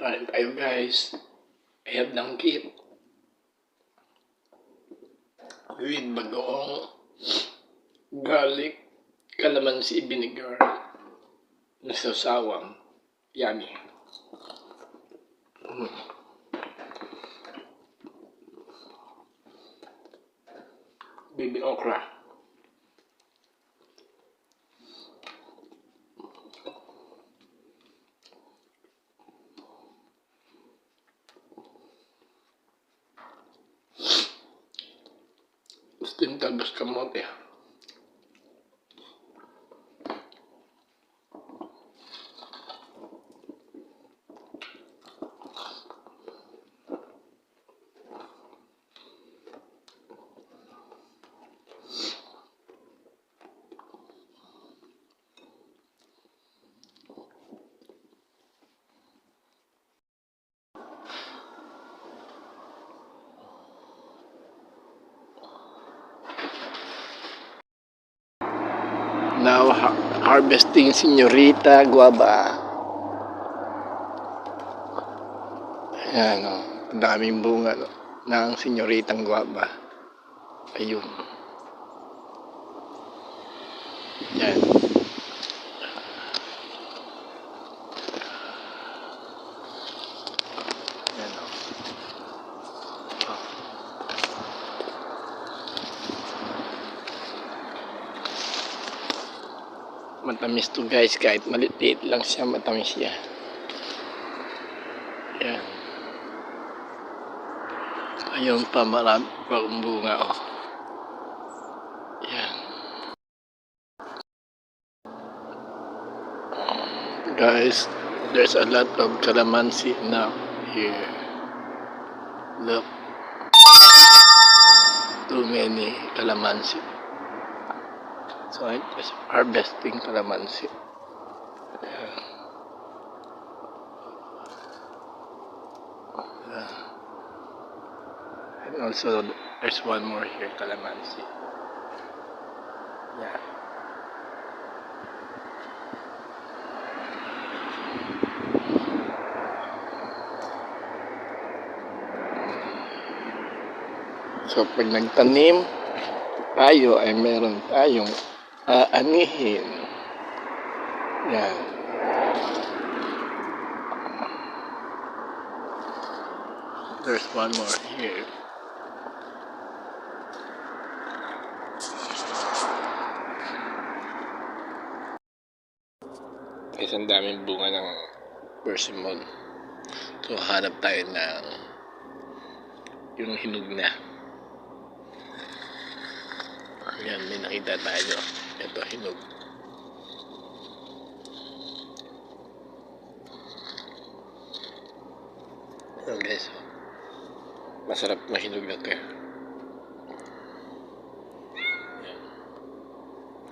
Kain tayo guys. I have langkit. With bagoong garlic, calamansi vinegar, na sawang. Yummy. Mm. Baby okra. Now ha- harvesting Senorita Guava. Ayan o. Ang daming bunga no, ng Senyoritang Guava. Ayun. Yan. Matamis to guys, kahit maliit lang siya, matamis siya. Yan. Ayun pa, marami pa bunga oh. Yan. Guys, there's a lot of calamansi now here. Look. Too many calamansi. So I'm just harvesting calamansi. Ayan. Ayan. And also there's one more here, calamansi. Yeah. So pag nagtanim tayo ay meron tayong aanihin. Yan. There's one more here. Guys, ang daming bunga ng persimmon. So, hanap tayo ng yung hinog na. Ayan, may nakita tayo. Ito, hinog. Ayan guys. Masarap mahinog na ito.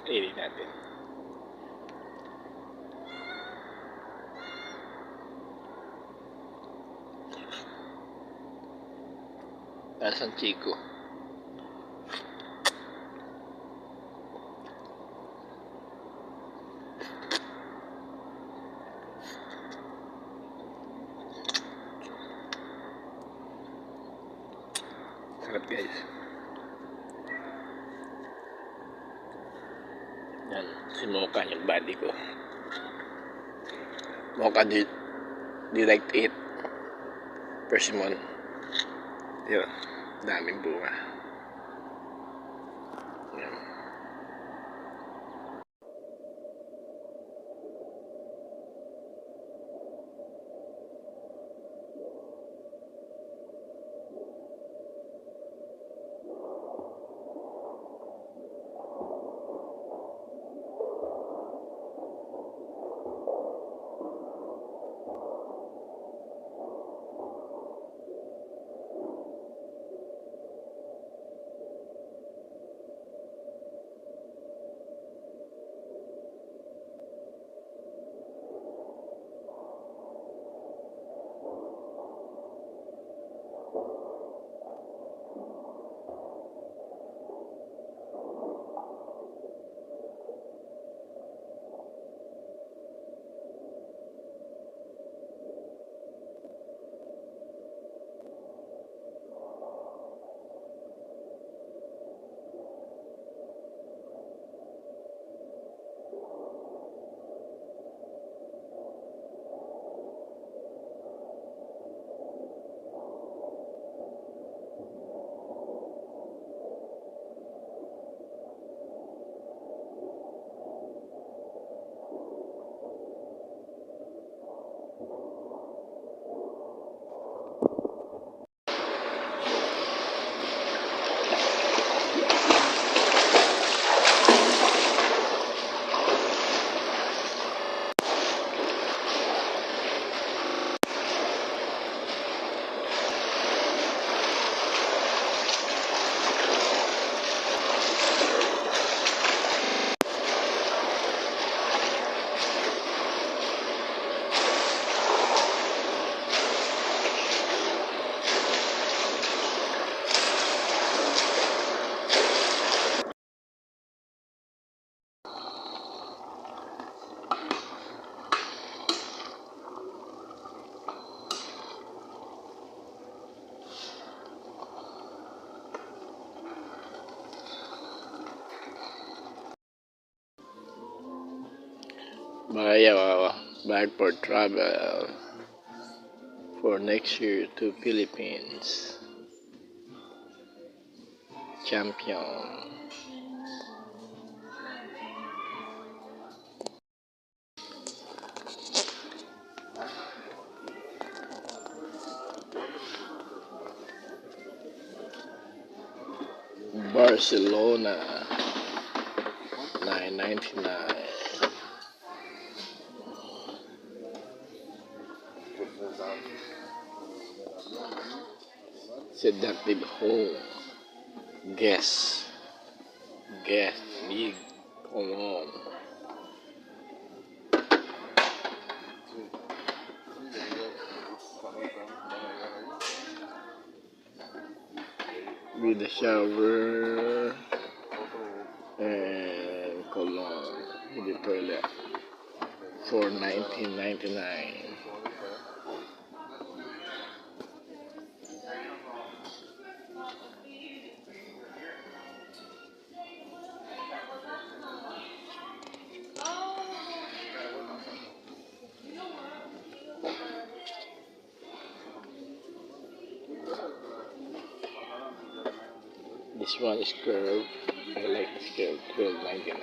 Kainin natin. Lasang chiko. Guys. Yan, si Mocha yung body ko. Mocha di, di like to eat persimmon. Yun, daming bunga. Buy a bag for travel for next year to Philippines. Champion. Barcelona 999 Seductive home oh, Guess Guess Big on. With the shower and cologne with the toilet for 1999 This one is curved. I like this curve. Twelve ninety nine.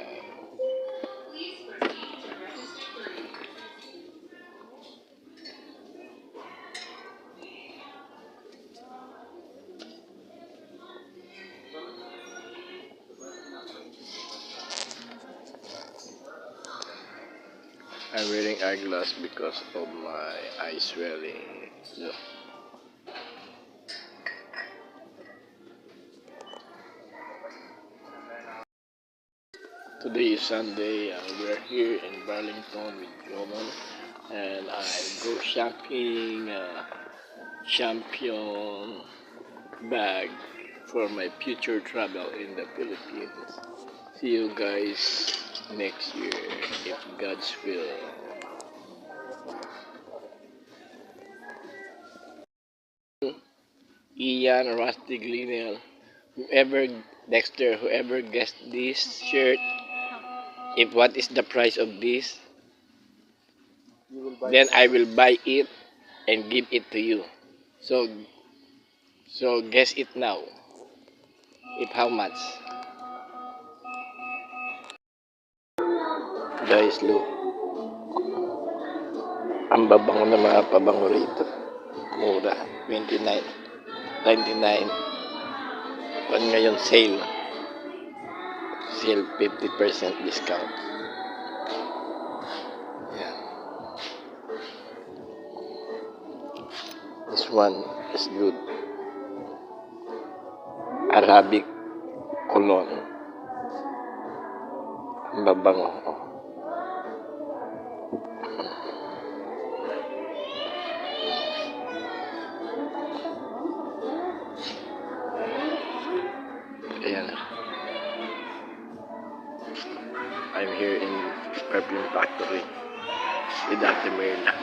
I'm wearing eyeglass because of my eye swelling. So, Today is Sunday and we're here in Burlington with Roman and I go shopping uh, champion bag for my future travel in the Philippines. See you guys next year if God's will. Ian Rusty Glenel, whoever Dexter, whoever guessed this shirt, if what is the price of this, then I will buy it and give it to you. So, so guess it now. If how much? Guys, look. Ang babango ng mga pabango rito. Mura. 29. 99. Kung ngayon sale. Sale 50% discount. Yan. This one is good. Arabic cologne. Ang babango. Oh. I'm here in Perfume Factory with Dr. Merla.